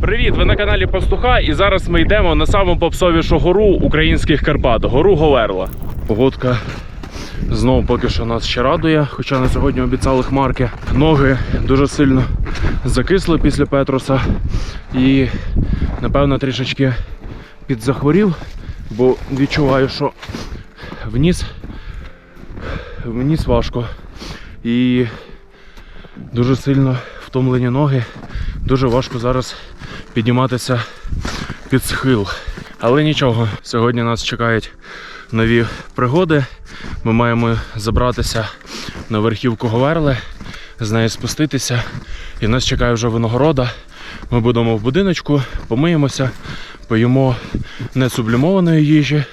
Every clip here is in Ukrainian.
Привіт! Ви на каналі Пастуха, і зараз ми йдемо на саму попсовішу гору українських Карпат гору Говерла. Погодка знову поки що нас ще радує, хоча на сьогодні обіцяли хмарки. Ноги дуже сильно закисли після Петроса і, напевно, трішечки підзахворів, бо відчуваю, що вніс, вніс важко. І дуже сильно втомлені ноги. Дуже важко зараз підніматися під схил. Але нічого, сьогодні нас чекають нові пригоди. Ми маємо забратися на верхівку Говерли, з неї спуститися. І нас чекає вже винагорода. Ми будемо в будиночку, помиємося, поїмо не сублімованої їжі.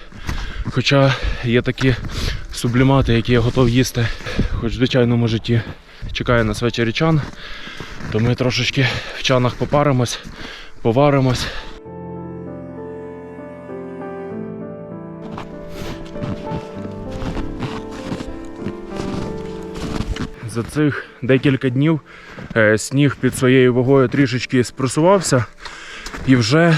Хоча є такі сублімати, які я готов їсти, хоч в звичайному житті. Чекає нас вечері чан, то ми трошечки чанах попаримось, поваримось. За цих декілька днів е, сніг під своєю вагою трішечки спресувався і вже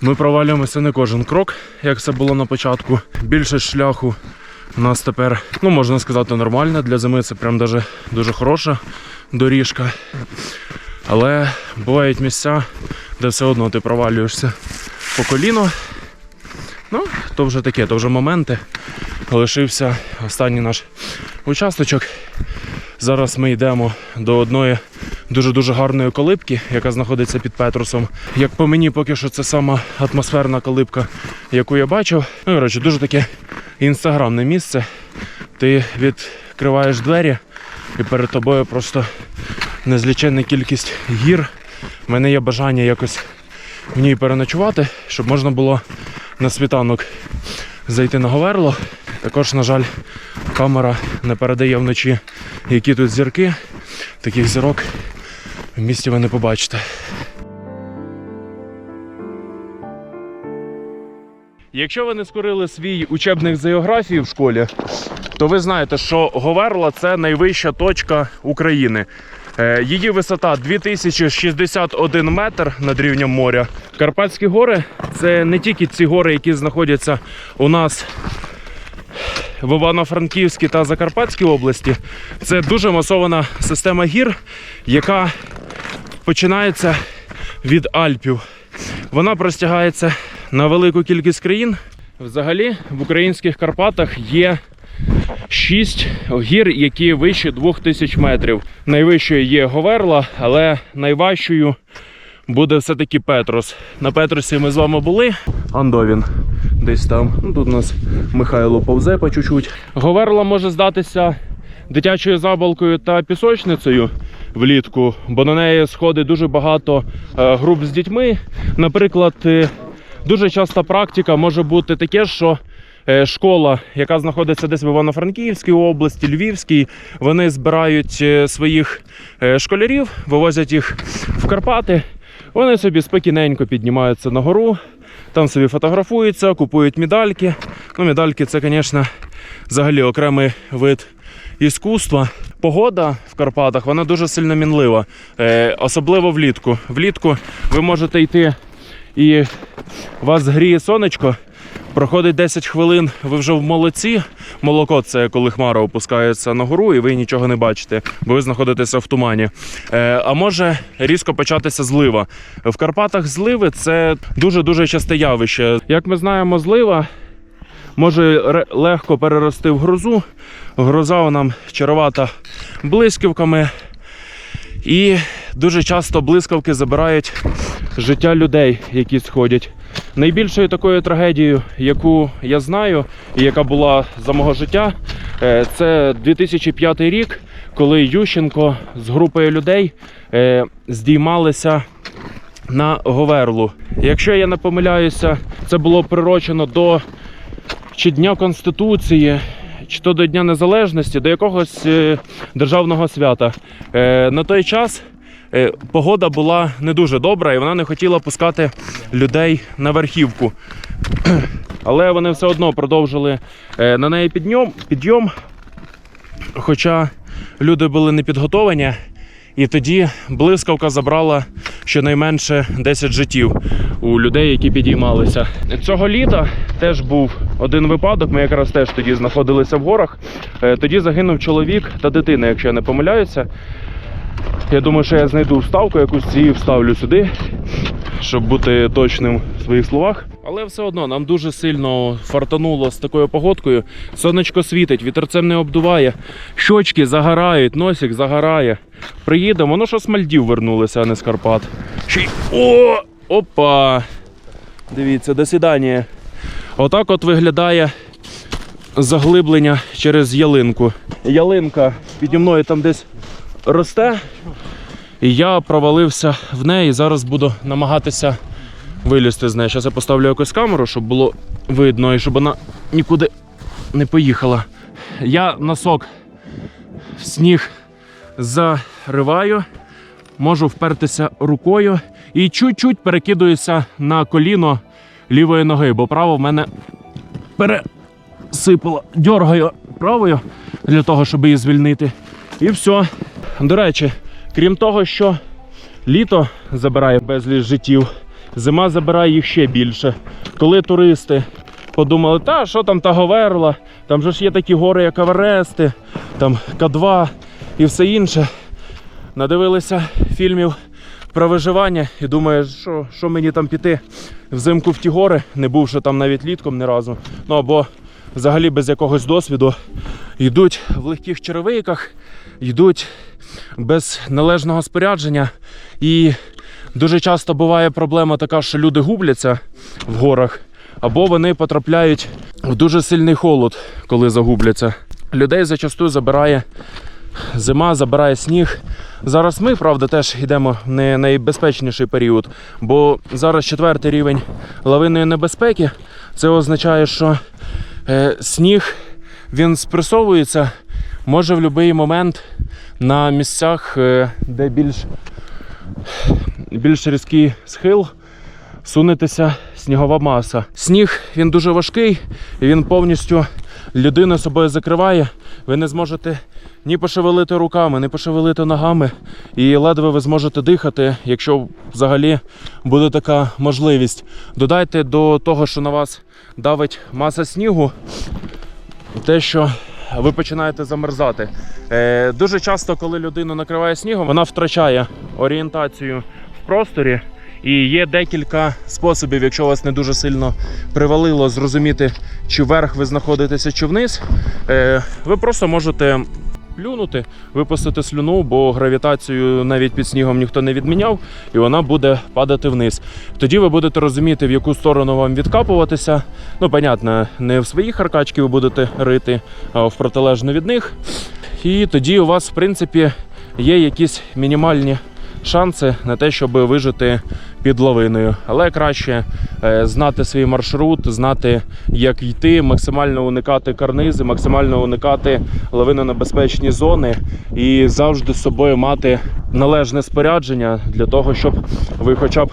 ми провалюємося не кожен крок, як це було на початку. Більше шляху у нас тепер, ну можна сказати, нормальна. Для зими це прям даже дуже хороша доріжка. Але бувають місця, де все одно ти провалюєшся по коліно. Ну, то вже таке, то вже моменти. Лишився останній наш участочок. Зараз ми йдемо до одної дуже-дуже гарної колибки, яка знаходиться під Петрусом. Як по мені, поки що це сама атмосферна колибка, яку я бачив. Ну, коротше, дуже таке інстаграмне місце. Ти відкриваєш двері і перед тобою просто незліченна кількість гір. У мене є бажання якось в ній переночувати, щоб можна було на світанок зайти на Говерло. Також, на жаль, камера не передає вночі, які тут зірки. Таких зірок в місті ви не побачите. Якщо ви не скорили свій учебник з географії в школі, то ви знаєте, що Говерла це найвища точка України. Е, Її висота 2061 метр над рівнем моря. Карпатські гори це не тільки ці гори, які знаходяться у нас в Івано-Франківській та Закарпатській області. Це дуже масована система гір, яка починається від Альпів. Вона простягається на велику кількість країн. Взагалі в українських Карпатах є шість гір, які вищі 2000 метрів. Найвищою є Говерла, але найважчою буде все-таки Петрос. На Петросі ми з вами були. Андовін десь там. Ну, тут у нас Михайло повзе по чуть-чуть. Говерла може здатися дитячою забалкою та пісочницею влітку, бо на неї сходить дуже багато е, груп з дітьми. Наприклад, е, дуже часта практика може бути таке, що школа, яка знаходиться десь в Івано-Франківській області, Львівській, вони збирають е, своїх е, школярів, вивозять їх в Карпати. Вони собі спокійненько піднімаються на гору, там собі фотографуються, купують медальки. Ну, медальки це, звісно, взагалі окремий вид іскусства. Погода в Карпатах вона дуже сильно мінлива, е, особливо влітку. Влітку ви можете йти і вас гріє сонечко. Проходить 10 хвилин, ви вже в молоці. Молоко це коли хмара опускається на гору, і ви нічого не бачите, бо ви знаходитеся в тумані. Е, а може різко початися злива. В Карпатах зливи це дуже дуже часте явище. Як ми знаємо, злива може легко перерости в грозу. Гроза вона чаровата блискавками. І дуже часто блискавки забирають життя людей, які сходять. Найбільшою такою трагедією, яку я знаю, і яка була за мого життя, е, це 2005 рік, коли Ющенко з групою людей е, здіймалися на Говерлу. Якщо я не помиляюся, це було прирочено до чи Дня Конституції, чи то до Дня Незалежності, до якогось е, державного свята. На той час погода була не дуже добра, і вона не хотіла пускати людей на верхівку. Але вони все одно продовжили е, на неї підйом, підйом. Хоча люди були не підготовані І тоді блискавка забрала щонайменше 10 життів у людей, які підіймалися. Цього літа теж був один випадок. Ми якраз теж тоді знаходилися в горах. Е, Тоді загинув чоловік та дитина, якщо я не помиляюся. Я думаю, що я знайду вставку якусь і вставлю сюди, щоб бути точним в своїх словах. Але все одно нам дуже сильно фартануло з такою погодкою. Сонечко світить, вітерцем не обдуває, щочки загорають, носик загорає. Приїдемо, ну що з Мальдів вернулися, а не з Карпат. Й... О! Опа! Дивіться, до свидання. Отак от виглядає заглиблення через ялинку. Ялинка піді мною там десь росте. І я провалився в неї. Зараз буду намагатися вилізти з неї. Зараз я поставлю якусь камеру, щоб було видно і щоб вона нікуди не поїхала. Я носок в сніг зариваю, можу впертися рукою і чуть-чуть перекидуюся на коліно лівої ноги, бо право в мене пересипало. Дьоргаю правою для того, щоб її звільнити. І все. До речі, крім того, що літо забирає безліч життів, зима забирає їх ще більше. Коли туристи подумали, та що там та Говерла, там же ж є такі гори, як Аверести, там К2 і все інше. Надивилися фільмів про виживання і думаю, що, що мені там піти взимку в ті гори, не бувши там навіть літком ні разу. Ну або взагалі без якогось досвіду. Йдуть в легких черевиках, йдуть без належного спорядження. І дуже часто буває проблема така, що люди губляться в горах, або вони потрапляють в дуже сильний холод, коли загубляться. Людей зачасту забирає зима, забирає сніг. Зараз ми, правда, теж йдемо в не найбезпечніший період, бо зараз четвертий рівень лавинної небезпеки. Це означає, що е, сніг він спресовується, може в будь-який момент на місцях, е, де більш, більш різкий схил, сунетися снігова маса. Сніг він дуже важкий, і він повністю людину собою закриває. Ви не зможете ні пошевелити руками, ні пошевелити ногами, і ледве ви зможете дихати, якщо взагалі буде така можливість. Додайте до того, що на вас давить маса снігу, те, що ви починаєте замерзати. Е, дуже часто, коли людину накриває снігом, вона втрачає орієнтацію в просторі. І є декілька способів, якщо вас не дуже сильно привалило, зрозуміти, чи вверх ви знаходитеся, чи вниз. Е, ви просто можете плюнути, випустити слюну, бо гравітацію навіть під снігом ніхто не відміняв, і вона буде падати вниз. Тоді ви будете розуміти, в яку сторону вам відкапуватися. Ну, понятно, не в свої харкачки ви будете рити, а в протилежну від них. І тоді у вас, в принципі, є якісь мінімальні шанси на те, щоб вижити під лавиною. Але краще е, знати свій маршрут, знати, як йти, максимально уникати карнизи, максимально уникати лавинонебезпечні зони і завжди з собою мати належне спорядження для того, щоб ви хоча б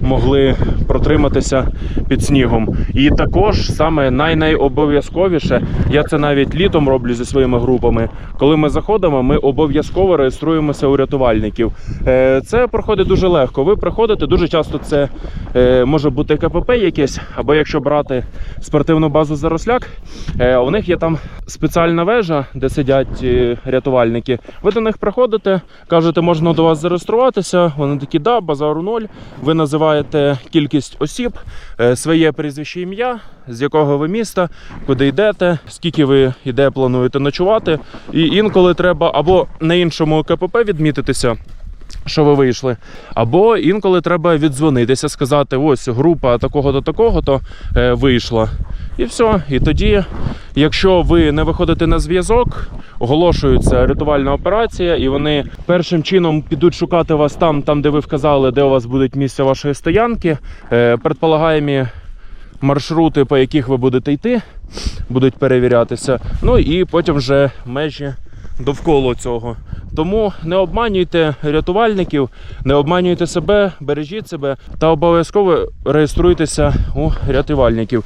могли протриматися під снігом. І також саме най-найобов'язковіше, я це навіть літом роблю зі своїми групами. Коли ми заходимо, ми обов'язково реєструємося у рятувальників. Е, Це проходить дуже легко. Ви приходите, дуже часто це е, може бути КПП якесь, або якщо брати спортивну базу Заросляк, е, у них є там спеціальна вежа, де сидять е, рятувальники. Ви до них приходите, кажете, можна до вас зареєструватися. Вони такі, да, базару ноль. Ви називаєте кількість осіб, е, своє прізвище ім'я, з якого ви міста, куди йдете, скільки ви і де плануєте ночувати. І інколи треба або на іншому КПП відмітитися. Що ви вийшли? Або інколи треба віддзвонитися, сказати: ось група такого до такого то е, вийшла. І все. І тоді, якщо ви не виходите на зв'язок, оголошується рятувальна операція, і вони першим чином підуть шукати вас там, там де ви вказали, де у вас будуть місця вашої стоянки. Е, предполагаємі маршрути, по яких ви будете йти, будуть перевірятися. Ну і потім вже межі довкола цього. Тому не обманюйте рятувальників, не обманюйте себе, бережіть себе та обов'язково реєструйтеся у рятувальників.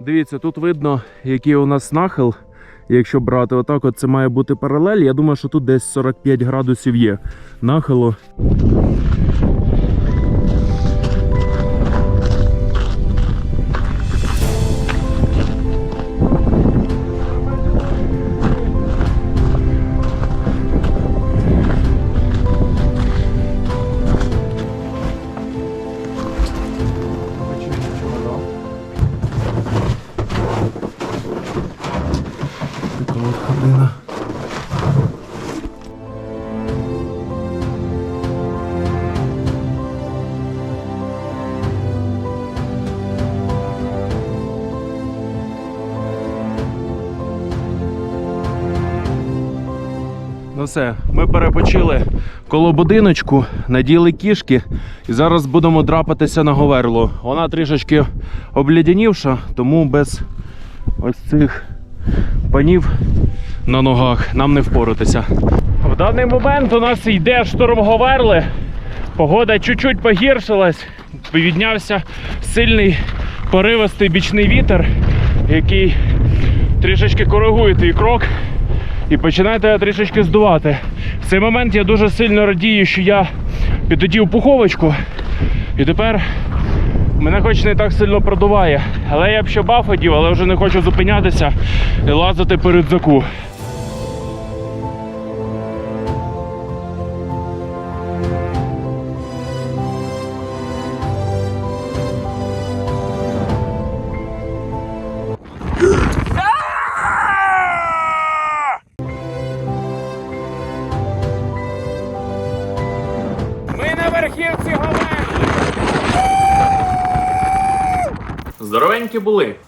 Дивіться, тут видно, який у нас нахил. Якщо брати отак, от це має бути паралель. Я думаю, що тут десь 45 градусів є нахилу. Ну все, ми перепочили коло будиночку, наділи кішки і зараз будемо драпатися на говерло. Вона трішечки облідянівша, тому без ось цих панів на ногах нам не впоратися. В даний момент у нас йде шторм Говерли. Погода чуть-чуть погіршилась. Піднявся сильний поривистий бічний вітер, який трішечки коригує твій крок і починаєте трішечки здувати. В цей момент я дуже сильно радію, що я підодів пуховочку, і тепер мене хоч не так сильно продуває. Але я б ще баф одів, але вже не хочу зупинятися і лазити перед заку.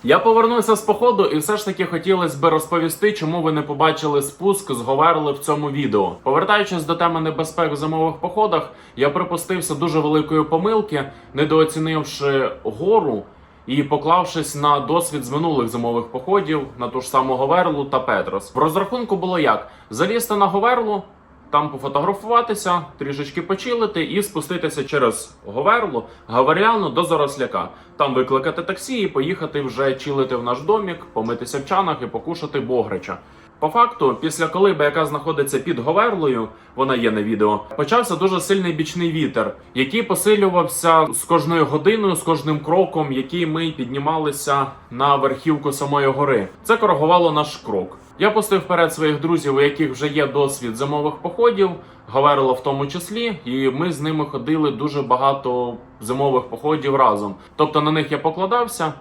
Я повернувся з походу, і все ж таки хотілося би розповісти, чому ви не побачили спуск з Говерли в цьому відео. Повертаючись до теми небезпек в зимових походах, я припустився дуже великої помилки, недооцінивши гору. І поклавшись на досвід з минулих зимових походів на ту ж саму Говерлу та Петрос. В розрахунку було як: залізти на Говерлу, там пофотографуватися, трішечки почилити і спуститися через Говерлу, Гаверляну до Заросляка. Там викликати таксі і поїхати вже чилити в наш домік, помитися в чанах і покушати бограча. По факту, після колиби, яка знаходиться під Говерлою, вона є на відео, почався дуже сильний бічний вітер, який посилювався з кожною годиною, з кожним кроком, який ми піднімалися на верхівку самої гори. Це коригувало наш крок. Я пустив вперед своїх друзів, у яких вже є досвід зимових походів, Говерло в тому числі, і ми з ними ходили дуже багато зимових походів разом. Тобто на них я покладався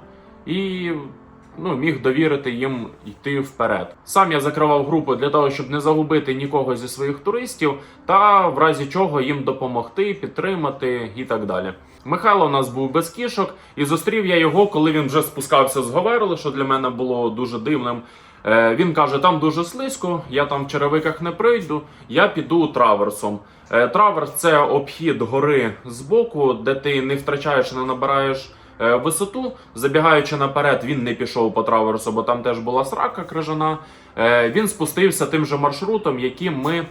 і ну, міг довірити їм йти вперед. Сам я закривав групу для того, щоб не загубити нікого зі своїх туристів, та в разі чого їм допомогти, підтримати і так далі. Михайло у нас був без кішок, і зустрів я його, коли він вже спускався з Говерли, що для мене було дуже дивним. Е, Він каже: там дуже слизько, я там в черевиках не прийду, я піду траверсом. Е, Траверс це обхід гори збоку, де ти не втрачаєш, не набираєш е, висоту. Забігаючи наперед, він не пішов по траверсу, бо там теж була срака крижана. Він спустився тим же маршрутом, яким ми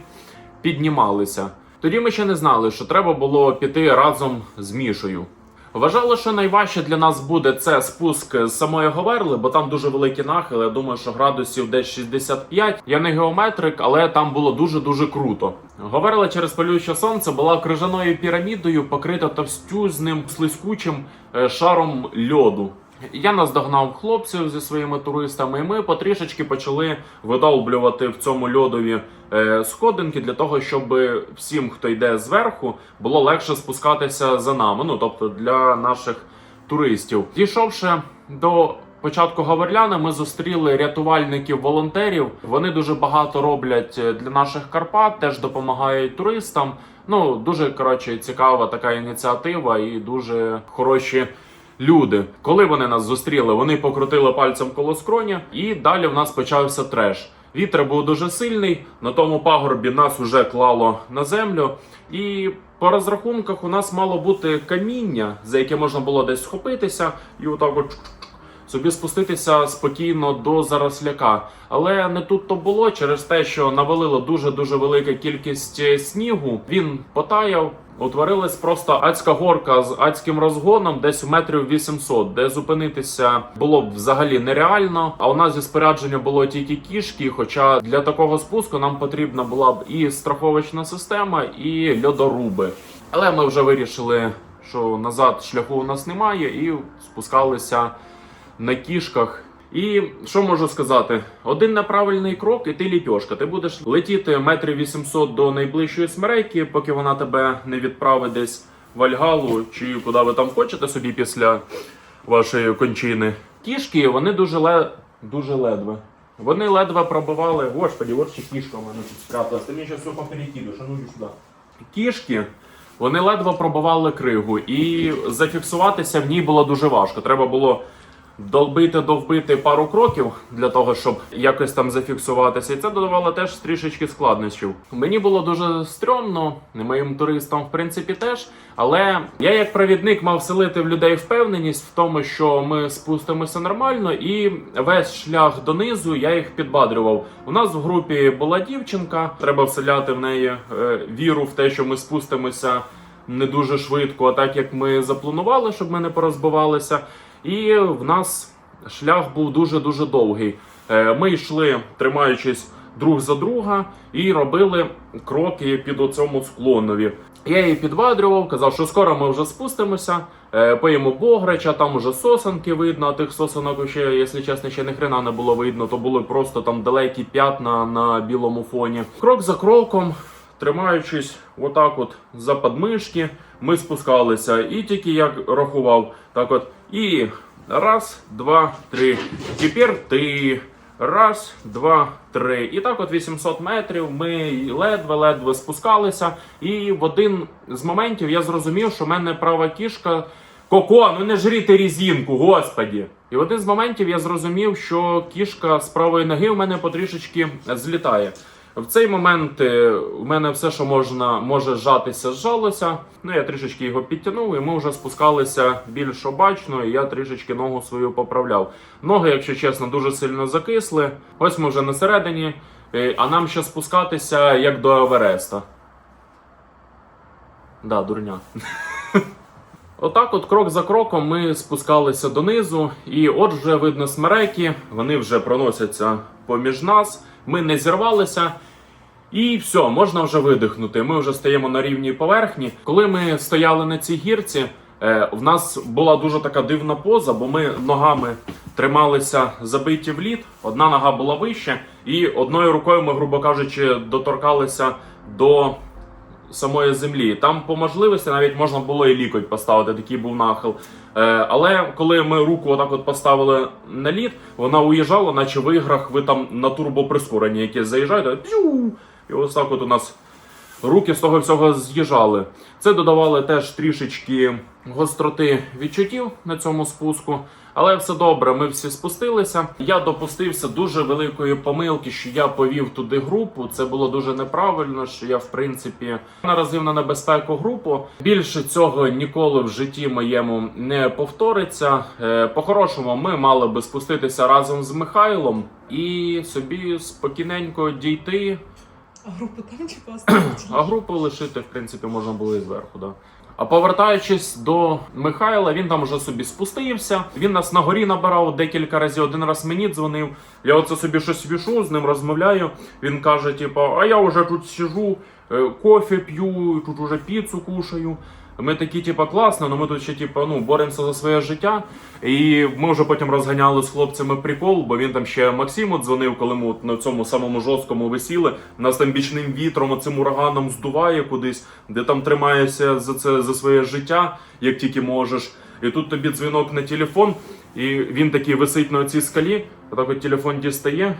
піднімалися. Тоді ми ще не знали, що треба було піти разом з Мішою. Вважали, що найважче для нас буде це спуск з самої Говерли, бо там дуже великі нахили. Я думаю, що градусів десь 65. Я не геометрик, але там було дуже дуже круто. Говерла через палюче сонце була крижаною пірамідою, покрита товстюзним слизькучим е, шаром льоду. Я наздогнав хлопців зі своїми туристами, і ми потрішечки почали видовблювати в цьому льодові е, сходинки для того, щоб всім, хто йде зверху, було легше спускатися за нами. Ну тобто для наших туристів. Дійшовши до початку Гаверляни, ми зустріли рятувальників-волонтерів. Вони дуже багато роблять е, для наших Карпат, теж допомагають туристам. Ну дуже коротше цікава така ініціатива і дуже хороші люди. Коли вони нас зустріли, вони покрутили пальцем коло скроня, і далі в нас почався треш. Вітер був дуже сильний, на тому пагорбі нас уже клало на землю. І по розрахунках у нас мало бути каміння, за яке можна було десь схопитися, і отак от собі спуститися спокійно до заросляка. Але не тут то було через те, що навалило дуже дуже велика кількість е, снігу. Він потаяв, утворилась просто адська горка з адським розгоном, десь в метрів 800, де зупинитися було б взагалі нереально. А у нас зі спорядження було тільки кішки. Хоча для такого спуску нам потрібна була б і страховочна система, і льодоруби. Але ми вже вирішили, що назад шляху у нас немає, і спускалися на кішках. І що можу сказати? Один неправильний крок, і ти ліпьошка. Ти будеш летіти метрів 800 до найближчої смерейки, поки вона тебе не відправить десь в Альгалу чи куди ви там хочете собі після вашої кончини. Кішки вони дуже ле... дуже ледве. Вони ледве пробивали. Господі, от ще кішка в мене тут спряталась. Ти мені зараз все поперекидуєш, а ну сюди. Кішки. Вони ледве пробивали кригу, і зафіксуватися в ній було дуже важко. Треба було долбити, довбити пару кроків для того, щоб якось там зафіксуватися. І це додавало теж трішечки складнощів. Мені було дуже стрьомно, моїм туристам, в принципі, теж. Але я, як провідник, мав вселити в людей впевненість в тому, що ми спустимося нормально, і весь шлях донизу я їх підбадрював. У нас в групі була дівчинка. Треба вселяти в неї е, віру в те, що ми спустимося не дуже швидко, а так як ми запланували, щоб ми не порозбивалися. І в нас шлях був дуже дуже довгий. Е, Ми йшли, тримаючись друг за друга, і робили кроки під оцьому склонові. Я її підбадрював, казав, що скоро ми вже спустимося, е, поїмо бограча, там уже сосенки видно, а тих сосенок ще, якщо чесно, ще ні хрена не було видно, то були просто там далекі п'ятна на білому фоні. Крок за кроком, тримаючись отак от за подмишки, ми спускалися. І тільки як рахував, так от, і раз, два, три. Тепер ти. Раз, два, три. І так, от 800 метрів. Ми ледве-ледве спускалися. І в один з моментів я зрозумів, що в мене права кішка. Коко, ну не жріти різінку, господі. І в один з моментів я зрозумів, що кішка з правої ноги в мене потрішечки злітає. В цей момент е, в мене все, що можна, може зжатися, зжалося. Ну я трішечки його підтягнув, і ми вже спускалися більш обачно, і я трішечки ногу свою поправляв. Ноги, якщо чесно, дуже сильно закисли. Ось ми вже на середині, е, а нам ще спускатися як до Евереста. Да, дурня. Отак, от крок за кроком, ми спускалися донизу, і от вже видно смереки, вони вже проносяться поміж нас. Ми не зірвалися. І все, можна вже видихнути. Ми вже стоїмо на рівній поверхні. Коли ми стояли на цій гірці, е, в нас була дуже така дивна поза, бо ми ногами трималися забиті в лід. Одна нога була вище, і одною рукою ми, грубо кажучи, доторкалися до самої землі. Там по можливості навіть можна було і лікоть поставити, такий був нахил. Е, але коли ми руку отак от поставили на лід, вона уїжджала, наче в іграх ви там на турбоприскоренні якесь заїжджаєте, і ось так от у нас руки з того всього з'їжджали. Це додавало теж трішечки гостроти відчуттів на цьому спуску. Але все добре, ми всі спустилися. Я допустився дуже великої помилки, що я повів туди групу. Це було дуже неправильно. Що я, в принципі, наразив на небезпеку групу. Більше цього ніколи в житті моєму не повториться. Е, По-хорошому, ми мали би спуститися разом з Михайлом і собі спокійненько дійти. А групу там чи? А групу лишити, в принципі, можна було і зверху, да. А повертаючись до Михайла, він там вже собі спустився. Він нас на горі набирав декілька разів. Один раз мені дзвонив. Я оце собі щось вішу, з ним розмовляю. Він каже: типу, а я вже тут сижу, е, кофе п'ю, тут уже піцу кушаю. Ми такі, типу, класно, але ми тут ще типу, ну, боремося за своє життя. І ми вже потім розганяли з хлопцями прикол, бо він там ще Максиму дзвонив, коли ми от на цьому самому жорсткому висіли. Нас там бічним вітром, оцим ураганом здуває кудись, де там тримаєшся за це за своє життя, як тільки можеш. І тут тобі дзвінок на телефон, і він такий висить на цій скалі. Отак от телефон дістає,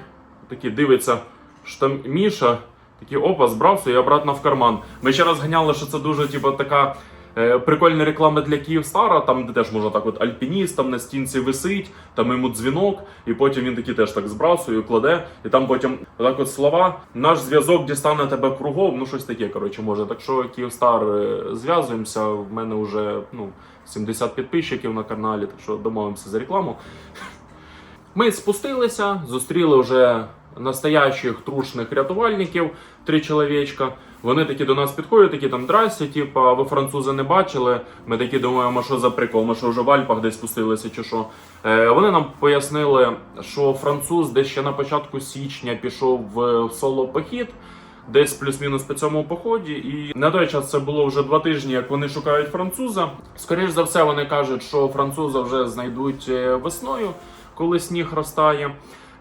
такий дивиться, що там Міша. Такий опа, збрався і обратно в карман. Ми ще раз ганяли, що це дуже типу, така прикольна реклама для Київстара, там де теж можна так от альпініст там на стінці висить, там йому дзвінок, і потім він такий теж так збрасує, кладе, і там потім так от слова. Наш зв'язок дістане тебе кругом, ну щось таке, коротше, може. Так що Київстар е, зв'язуємося. В мене вже ну, 70 підписчиків на каналі, так що домовимося за рекламу. Ми спустилися, зустріли вже настоящих трушних рятувальників, три чоловічка. Вони такі до нас підходять, такі там здрасте, типа, ви французи не бачили. Ми такі думаємо, що за прикол, ми що вже в Альпах десь спустилися чи що. Е, вони нам пояснили, що француз десь ще на початку січня пішов в соло-похід. Десь плюс-мінус по цьому поході, і на той час це було вже два тижні, як вони шукають француза. Скоріш за все, вони кажуть, що француза вже знайдуть е, весною, коли сніг розтає.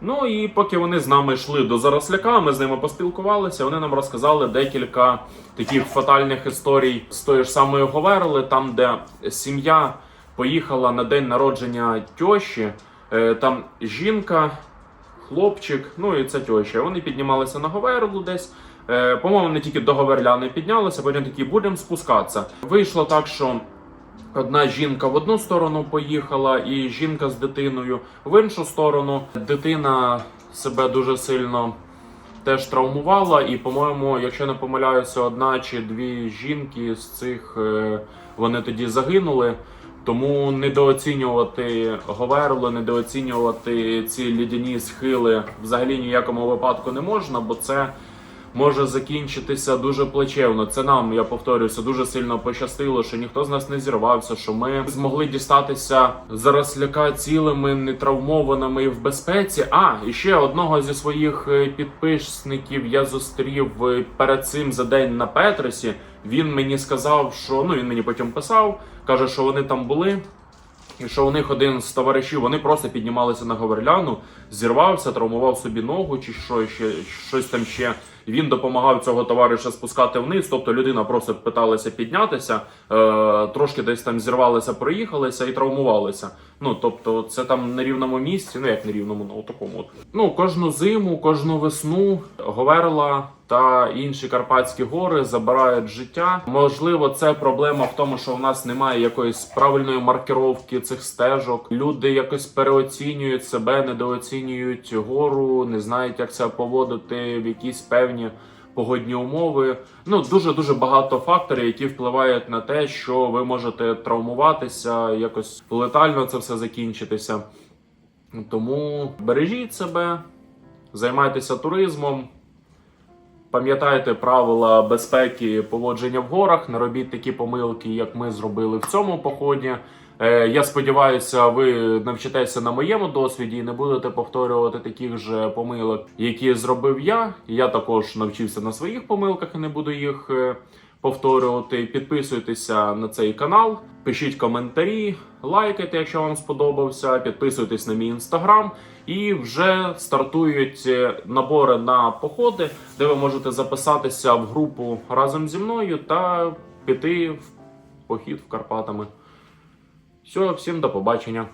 Ну і поки вони з нами йшли до заросляка, ми з ними поспілкувалися. Вони нам розказали декілька таких фатальних історій з тої ж самої Говерли, там, де сім'я поїхала на день народження тьощі. Е, Там жінка, хлопчик, ну і це тьоща. Вони піднімалися на Говерлу десь. Е, По-моєму, не тільки до Говерляни піднялися, потім такі будемо спускатися. Вийшло так, що Одна жінка в одну сторону поїхала, і жінка з дитиною в іншу сторону. Дитина себе дуже сильно теж травмувала, і, по-моєму, якщо не помиляюся, одна чи дві жінки з цих е, вони тоді загинули. Тому недооцінювати Говерло, недооцінювати ці лідяні схили взагалі ніякому випадку не можна, бо це може закінчитися дуже плачевно. Це нам, я повторюся, дуже сильно пощастило, що ніхто з нас не зірвався, що ми змогли дістатися заросляка цілими, нетравмованими і в безпеці. А і ще одного зі своїх е, підписників я зустрів е, перед цим за день на Петресі. Він мені сказав, що ну він мені потім писав, каже, що вони там були. І що у них один з товаришів, вони просто піднімалися на Говерляну, зірвався, травмував собі ногу чи що ще, щось там ще. Він допомагав цього товариша спускати вниз. Тобто людина просто питалася піднятися, е, трошки десь там зірвалися, проїхалися і травмувалися. Ну тобто, це там на рівному місці, ну як на рівному, ну такому. Ну кожну зиму, кожну весну Говерла та інші Карпатські гори забирають життя. Можливо, це проблема в тому, що в нас немає якоїсь правильної маркировки цих стежок. Люди якось переоцінюють себе, недооцінюють гору, не знають, як себе поводити в якісь певні погодні умови. Ну дуже дуже багато факторів, які впливають на те, що ви можете травмуватися, якось летально це все закінчитися. Тому бережіть себе, займайтеся туризмом. Пам'ятайте правила безпеки поводження в горах, не робіть такі помилки, як ми зробили в цьому поході. Е, я сподіваюся, ви навчитеся на моєму досвіді і не будете повторювати таких же помилок, які зробив я. Я також навчився на своїх помилках і не буду їх е, повторювати. Підписуйтеся на цей канал, пишіть коментарі, лайкайте, якщо вам сподобався. Підписуйтесь на мій інстаграм. І вже стартують е, набори на походи, де ви можете записатися в групу разом зі мною та піти в похід в Карпатами. Все, всім до побачення.